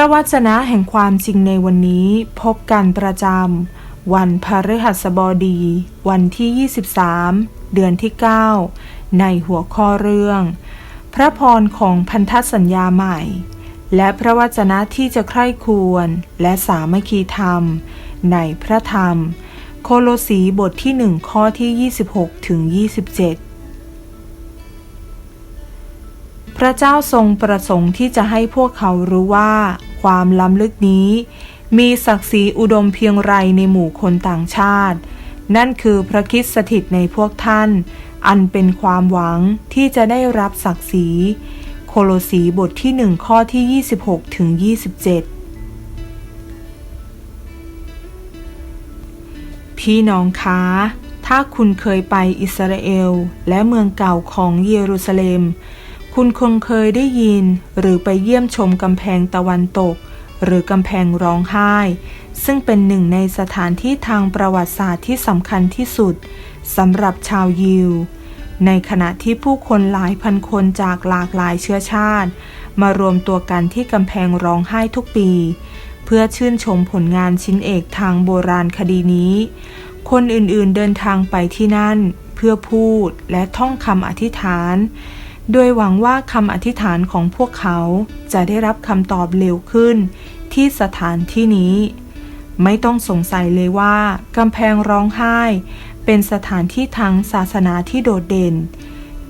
ระวจนะแห่งความจริงในวันนี้พบกันประจำวันพฤหัสบดี วันที่ 23 เดือนที่ 9 ในหัวข้อเรื่อง พระพรของพันธสัญญาใหม่ และพระวจนะที่จะใคร่ควรและสามัคคีธรรม ในพระธรรม โคโลสีบทที่ 1 ข้อที่ 26 ถึง 27พระเจ้าทรงประสงค์ที่จะให้พวกเขารู้ว่า ความล้ำลึกนี้ มีศักดิ์ศรีอุดมเพียงไรในหมู่คนต่างชาติ นั่นคือพระคิดสถิตในพวกท่าน อันเป็นความหวังที่จะได้รับศักดิ์ศรี โคโลสีบทที่หนึ่งข้อที่ 26ถึง27 พี่น้องคะถ้าคุณเคยไปอิสราเอล และเมืองเก่าของเยรูซาเล็ม คุณคงเคยได้ยินหรือไปเยี่ยมชมกำแพงตะวันตก หรือกำแพงร้องไห้ ซึ่งเป็นหนึ่งในสถานที่ทางประวัติศาสตร์ที่สำคัญที่สุดสำหรับชาวยิว ในขณะที่ผู้คนหลายพันคนจากหลากหลายเชื้อชาติ มารวมตัวกันที่กำแพงร้องไห้ทุกปี เพื่อชื่นชมผลงานชิ้นเอกทางโบราณคดีนี้ คนอื่นๆเดินทางไปที่นั่น เพื่อพูดและท่องคำอธิษฐาน โดยหวังว่าคำอธิษฐานของพวกเขาจะได้รับคำตอบเร็วขึ้น ที่สถานที่นี้ ไม่ต้องสงสัยเลยว่ากำแพงร้องไห้ เป็นสถานที่ทางศาสนาที่โดดเด่น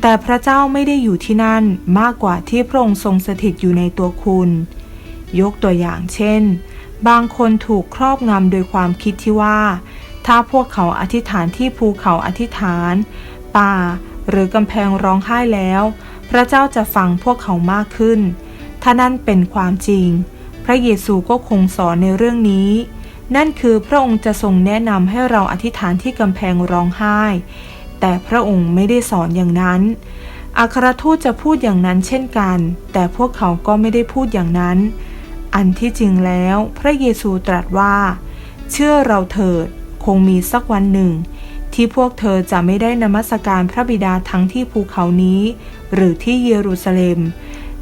แต่พระเจ้าไม่ได้อยู่ที่นั่นมากกว่าที่พระองค์ทรงสถิตอยู่ในตัวคุณ ยกตัวอย่างเช่น บางคนถูกครอบงำโดยความคิดที่ว่า ถ้าพวกเขาอธิษฐานที่ภูเขาอธิษฐาน ป่าหรือกำแพงร้องไห้แล้ว พระเจ้าจะฟังพวกเขามากขึ้น ถ้านั่นเป็นความจริง พระเยซูก็คงสอนในเรื่องนี้ นั่นคือพระองค์จะทรงแนะนำให้เราอธิษฐานที่กำแพงร้องไห้ แต่พระองค์ไม่ได้สอนอย่างนั้นอัครทูตจะพูดอย่างนั้นเช่นกัน แต่พวกเขาก็ไม่ได้พูดอย่างนั้น อันที่จริงแล้ว พระเยซูตรัสว่า เชื่อเราเถิด คงมีสักวันหนึ่ง ที่พวกเธอจะไม่ได้นมัสการพระบิดาทั้งที่ภูเขานี้ หรือที่เยรูซาเล็ม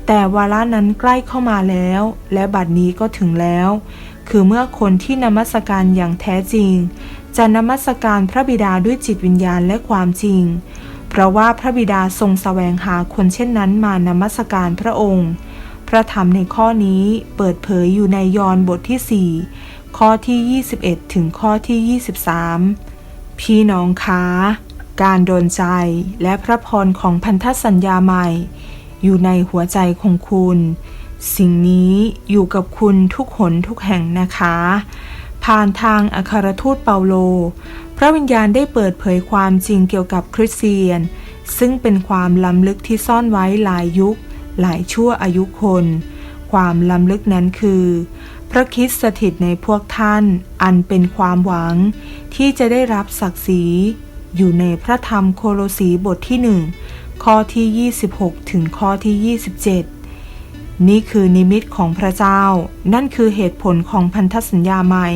แต่วาระนั้นใกล้เข้ามาแล้ว และบัดนี้ก็ถึงแล้ว คือเมื่อคนที่นมัสการอย่างแท้จริง จะนมัสการพระบิดาด้วยจิตวิญญาณและความจริง เพราะว่าพระบิดาทรงแสวงหาคนเช่นนั้นมานมัสการพระองค์ พระธรรมในข้อนี้เปิดเผยอยู่ในยอห์นบทที่ 4 ข้อที่ 21 ถึงข้อที่ 23 พี่น้องคะการโดนใจและพระพรของพันธสัญญาใหม่ อยู่ในหัวใจของคุณ สิ่งนี้อยู่กับคุณทุกหนทุกแห่งนะคะ ผ่านทางอัครทูตเปาโล พระวิญญาณได้เปิดเผยความจริงเกี่ยวกับคริสเตียน ซึ่งเป็นความล้ำลึกที่ซ่อนไว้หลายยุค หลายชั่วอายุคน ความล้ำลึกนั้นคือ พระคริสต์สถิตในพวกท่าน อันเป็นความหวัง ที่จะได้รับศักดิ์ศรี อยู่ในพระธรรมโคโลสีบทที่หนึ่งข้อที่ 26 ถึงข้อที่ 27 นี่คือนิมิตของพระเจ้า นั่นคือเหตุผลของพันธสัญญาใหม่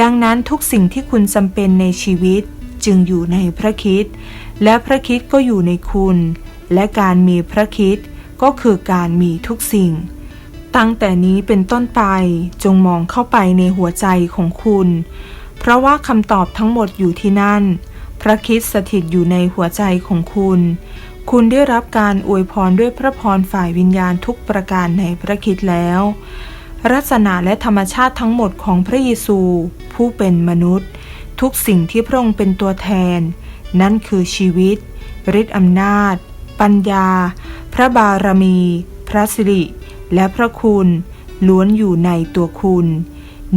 ดังนั้นทุกสิ่งที่คุณจำเป็นในชีวิตจึงอยู่ในพระคิด และพระคิดก็อยู่ในคุณ และการมีพระคิดก็คือการมีทุกสิ่ง ตั้งแต่นี้เป็นต้นไปจงมองเข้าไปในหัวใจของคุณ เพราะว่าคำตอบทั้งหมดอยู่ที่นั่น พระคิดสถิตอยู่ในหัวใจของคุณ คุณได้รับการอวยพรด้วยพระพรฝ่ายวิญญาณทุกประการในพระคิดแล้วลักษณะและธรรมชาติทั้งหมดของพระเยซู ผู้เป็นมนุษย์ ทุกสิ่งที่พระองค์เป็นตัวแทน นั่นคือชีวิตฤทธิอำนาจ ปัญญา พระบารมี พระสิริ และพระคุณล้วนอยู่ในตัวคุณ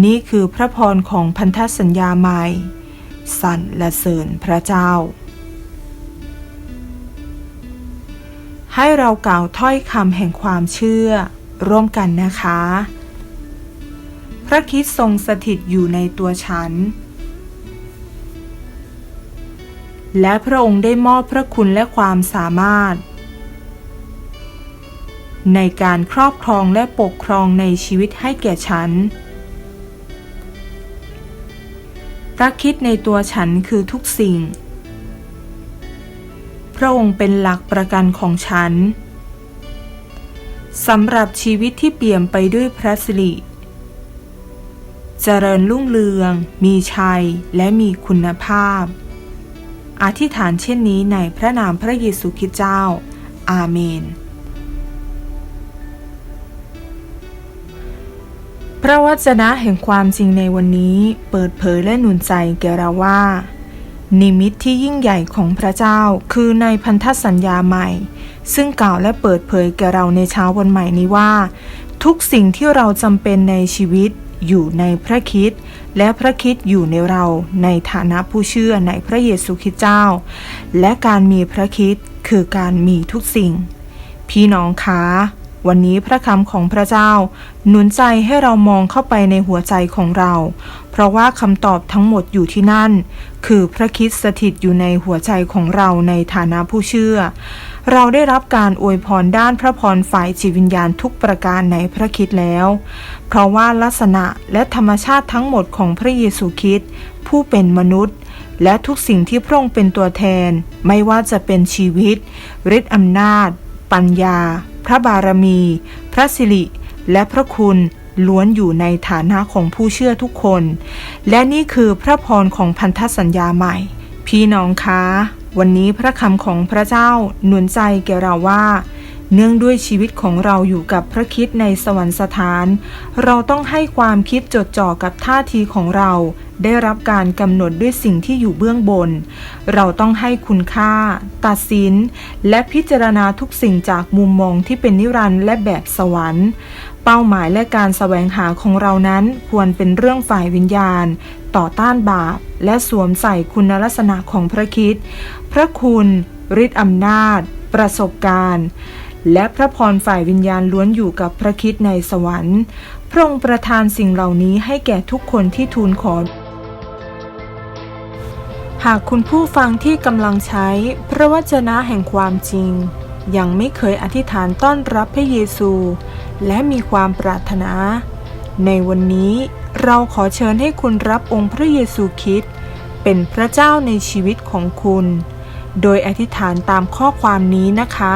นี่คือพระพรของพันธสัญญาใหม่สรรและเสริญพระเจ้า ให้เรากล่าวถ้อยคำแห่งความเชื่อร่วมกันนะคะ พระคิดทรงสถิตอยู่ในตัวฉัน และพระองค์ได้มอบพระคุณและความสามารถ ในการครอบครองและปกครองในชีวิตให้แก่ฉัน พระคิดในตัวฉันคือทุกสิ่ง พระองค์เป็นหลักประกันของฉันสำหรับชีวิตที่เปลี่ยมไปด้วยพระสิริ เจริญรุ่งเรือง มีชัย และมีคุณภาพ อธิษฐานเช่นนี้ในพระนามพระเยซูคริสต์เจ้า อาเมน พระวจนะแห่งความจริงในวันนี้เปิดเผยและหนุนใจแก่เราว่า นิมิตที่ยิ่งใหญ่ของพระเจ้าคือในพันธสัญญาใหม่ ซึ่งกล่าวและเปิดเผยแก่เราในเช้าวันใหม่นี้ว่า ทุกสิ่งที่เราจำเป็นในชีวิตอยู่ในพระคิดและพระคิดอยู่ในเราในฐานะผู้เชื่อในพระเยซูคริสต์เจ้า และการมีพระคิดคือการมีทุกสิ่ง พี่น้องคะ วันนี้พระคำของพระเจ้า หนุนใจให้เรามองเข้าไปในหัวใจของเรา เพราะว่าคำตอบทั้งหมดอยู่ที่นั่น คือพระคิดสถิตอยู่ในหัวใจของเราในฐานะผู้เชื่อ เราได้รับการอวยพรด้านพระพรฝ่ายจิตวิญญาณทุกประการในพระคิดแล้ว เพราะว่าลักษณะและธรรมชาติทั้งหมดของพระเยซูคริสต์ผู้เป็นมนุษย์และทุกสิ่งที่พระองค์เป็นตัวแทน ไม่ว่าจะเป็นชีวิตฤทธิ์อำนาจ ปัญญา พระบารมี พระสิริ และพระคุณล้วนอยู่ในฐานะของผู้เชื่อทุกคน และนี่คือพระพรของพันธสัญญาใหม่ พี่น้องคะ วันนี้พระคำของพระเจ้าหนุนใจแก่เราว่า เนื่องด้วยชีวิตของเราอยู่กับพระคิดในสวรรคสถาน เราต้องให้ความคิดจดจ่อกับท่าทีของเรา ได้รับการกำหนดด้วยสิ่งที่อยู่เบื้องบน เราต้องให้คุณค่า ตัดสิน และพิจารณาทุกสิ่งจากมุมมองที่เป็นนิรันดร์และแบบสวรรค์เป้าหมายและการแสวงหาของเรานั้นควรเป็นเรื่องฝ่ายวิญญาณ ต่อต้านบาป และสวมใส่คุณลักษณะของพระคิด พระคุณฤทธิอำนาจ ประสบการณ์ และพระพรฝ่ายวิญญาณล้วนอยู่กับพระคิดในสวรรค์ พระองค์ประทานสิ่งเหล่านี้ให้แก่ทุกคนที่ทูลขอ หากคุณผู้ฟังที่กำลังใช้ พระวจนะแห่งความจริง ยังไม่เคยอธิษฐานต้อนรับพระเยซู และมีความปรารถนา ในวันนี้เราขอเชิญให้คุณรับองค์พระเยซูคริสต์เป็นพระเจ้าในชีวิตของคุณ โดยอธิษฐานตามข้อความนี้นะคะ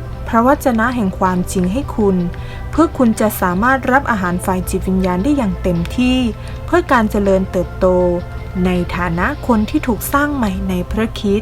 ระวจนะแห่งความจริงให้คุณ เพื่อคุณจะสามารถรับอาหารฝ่ายจิตวิญญาณได้อย่างเต็มที่ เพื่อการเจริญเติบโต ในฐานะคนที่ถูกสร้างใหม่ในพระคิด